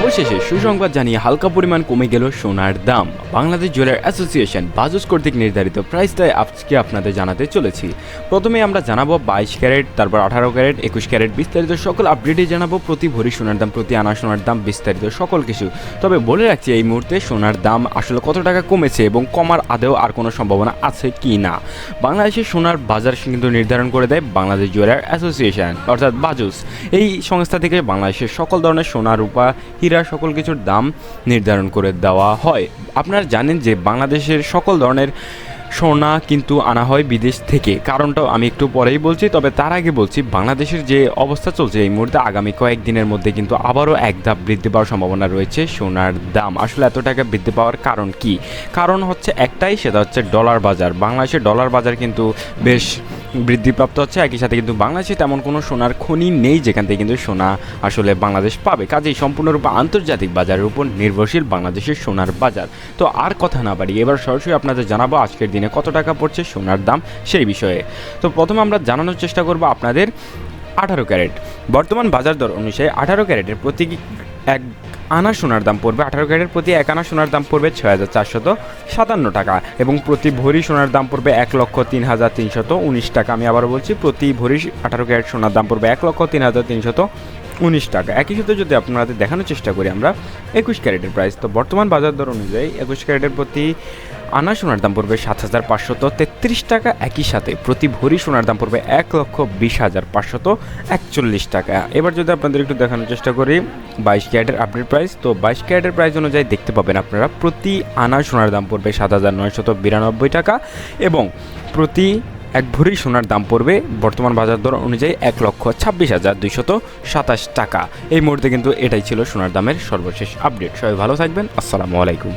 অবশেষে সুসংবাদ জানিয়ে হালকা পরিমাণ কমে গেল সোনার দাম। বাংলাদেশ জুয়েলার অ্যাসোসিয়েশন বাজুস কর্তৃক নির্ধারিত প্রাইসটাই আজকে আপনাদের জানাতে চলেছি। প্রথমে আমরা জানাব বাইশ ক্যারেট, তারপর আঠারো ক্যারেট, একুশ ক্যারেট বিস্তারিত সকল আপডেটে জানাব। প্রতি ভরি সোনার দাম, প্রতি আনা সোনার দাম বিস্তারিত সকল কিছু। তবে বলে রাখছি, এই মুহূর্তে সোনার দাম আসলে কত টাকা কমেছে এবং কমার আদেও আর কোনো সম্ভাবনা আছে কি না? বাংলাদেশের সোনার বাজার কিন্তু নির্ধারণ করে দেয় বাংলাদেশ জুয়েলার অ্যাসোসিয়েশন, অর্থাৎ বাজুস। এই সংস্থা থেকে বাংলাদেশের সকল ধরনের সোনা, রূপা হীরা সকল কিছুর দাম নির্ধারণ করে দেওয়া হয়। আপনারা জানেন যে বাংলাদেশের সকল ধরনের সোনা কিন্তু আনা হয় বিদেশ থেকে। কারণটাও আমি একটু পরেই বলছি, তবে তার আগে বলছি, বাংলাদেশের যে অবস্থা চলছে এই মুহূর্তে আগামী কয়েকদিনের মধ্যে কিন্তু আবারও এক ধাপ বৃদ্ধি পাওয়ার সম্ভাবনা রয়েছে সোনার দাম। আসলে এত টাকা বৃদ্ধি পাওয়ার কারণ কি? কারণ হচ্ছে একটাই, সেটা হচ্ছে ডলার বাজার। বাংলাদেশের ডলার বাজার কিন্তু বেশ বৃদ্ধিপ্রাপ্ত হচ্ছে। একই সাথে কিন্তু বাংলাদেশে তেমন কোনো সোনার খনি নেই, যেখান থেকে কিন্তু সোনা আসলে বাংলাদেশ পাবে। কাজেই সম্পূর্ণরূপে আন্তর্জাতিক বাজারের উপর নির্ভরশীল বাংলাদেশের সোনার বাজার। তো আর কথা না বাড়ি এবার সরাসরি আপনাদের জানাব আজকের দিনে কত টাকা পড়ছে সোনার দাম সেই বিষয়ে। তো প্রথমে আমরা জানানোর চেষ্টা করব আপনাদের আঠারো ক্যারেট। বর্তমান বাজার দর অনুসারে আঠারো ক্যারেটের প্রতি এক আনা সোনার দাম পড়বে। আঠারো ক্যারেটের প্রতি এক আনা সোনার দাম পড়বে ছয় হাজার চারশত সাতান্ন টাকা এবং প্রতি ভরি সোনার দাম পড়বে এক লক্ষ তিন হাজার তিনশত উনিশ টাকা। আমি আবার বলছি, প্রতি ভরি আঠারো ক্যারেট সোনার দাম পড়বে এক লক্ষ তিন হাজার তিনশত উনিশ টাকা। একই সাথে যদি আপনাদের দেখানোর চেষ্টা করি আমরা, একুশ ক্যারেটের প্রাইস তো বর্তমান বাজার দর অনুযায়ী একুশ ক্যারেটের প্রতি আনা সোনার দাম পড়বে সাত হাজার পাঁচশত তেত্রিশ টাকা। একই সাথে প্রতি ভরি সোনার দাম পড়বে এক লক্ষ বিশ হাজার পাঁচশত একচল্লিশ টাকা। এবার যদি আপনাদের একটু দেখানোর চেষ্টা করি, বাইশ ক্যারেটের আপডেট প্রাইস তো বাইশ ক্যারেটের প্রাইস অনুযায়ী দেখতে পাবেন আপনারা, প্রতি আনা সোনার দাম পড়বে সাত হাজার নয়শত বিরানব্বই টাকা এবং প্রতি এক ভরি সোনার দাম পড়বে বর্তমান বাজার দর অনুযায়ী এক লক্ষ ছাব্বিশ হাজার দুইশত সাতাশ টাকা। এই মুহূর্তে কিন্তু এটাই ছিল সোনার দামের সর্বশেষ আপডেট। সবাই ভালো থাকবেন। আসসালামু আলাইকুম।